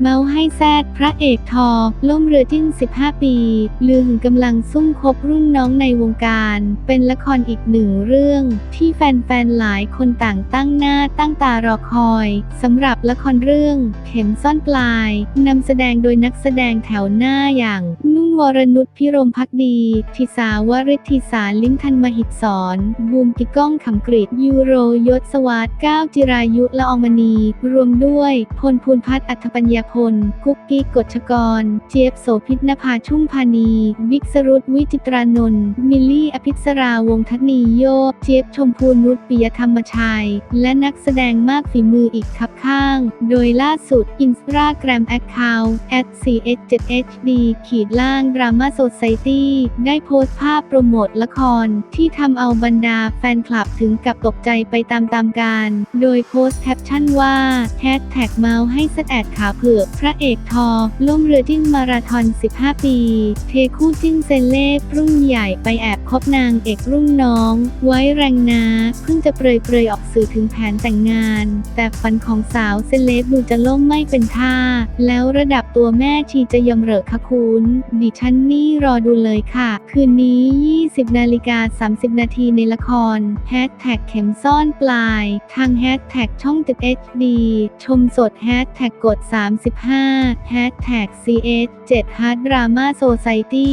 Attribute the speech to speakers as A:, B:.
A: เมาให้แซดพระเอกทอล่มเรือจิ้น15 ปี ลือหึงกำลังซุ่มคบรุ่นน้องในวงการ เป็นละครอีกหนึ่งเรื่อง ที่แฟนๆหลายคนต่างตั้งหน้าตั้งตารอคอยสำหรับละครเรื่อง เข็มซ่อนปลายนำแสดงโดยนักแสดงแถวหน้าอย่างนุ่ วรนุชพิรมพักดี ทิสาวริธิสารลิ้มทันมหิตสอนบูมกิก้องขำกริดยูโรยศสวัสดก้าวจิรายุละอองมณี รวมด้วย พลภูนพัฒน์อัธปัญญาพล กุ๊กกิ๊กกฎชกร เจี๊ยบโสพิษนภาชุ่มพานีวิกสรุตวิจิตรานนท์มิลลี่อภิสราวงทัศนีโยบเจี๊ยบชมพูนุชปิยธรรมชัย และนักแสดงมากฝีมืออีกครับข้าง โดยล่าสุด Instagram Account at ch7hd ขีดล่าง Drama Society ได้โพสต์ภาพโปรโมทละคร ที่ทำเอาบรรดาแฟนคลับถึงกับตกใจไปตามๆกัน โดยโพสต์แคปชั่นว่าแฮชแท็กเมาให้สแอดขาเผือกพระเอกทอล่มเรือจิ้นมาราธอน 15 ปี เทคู่จิ้นเซเลบรุ่นใหญ่ไปแอบคบนางเอกรุ่นน้อง ไว้แรงนาเพิ่งจะเปรยเปรยๆออกสื่อถึงแผนแต่งงาน แต่ฝันของสาวเซเลบดูจะล่มไม่เป็นท่า แล้วระดับตัวแม่ชีจะยอมเหรอคะคุณดิฉันนี่รอดูเลยค่ะ คืนนี้ 20 นาฬิกา 30 นาทีในละครแฮชแท็กเข็มซ่อนปลาย ทางแฮชแท็กช่อง 7HD ชมสดแฮชแท็กกด 35แฮชแท็ก CH7 Hard Drama Society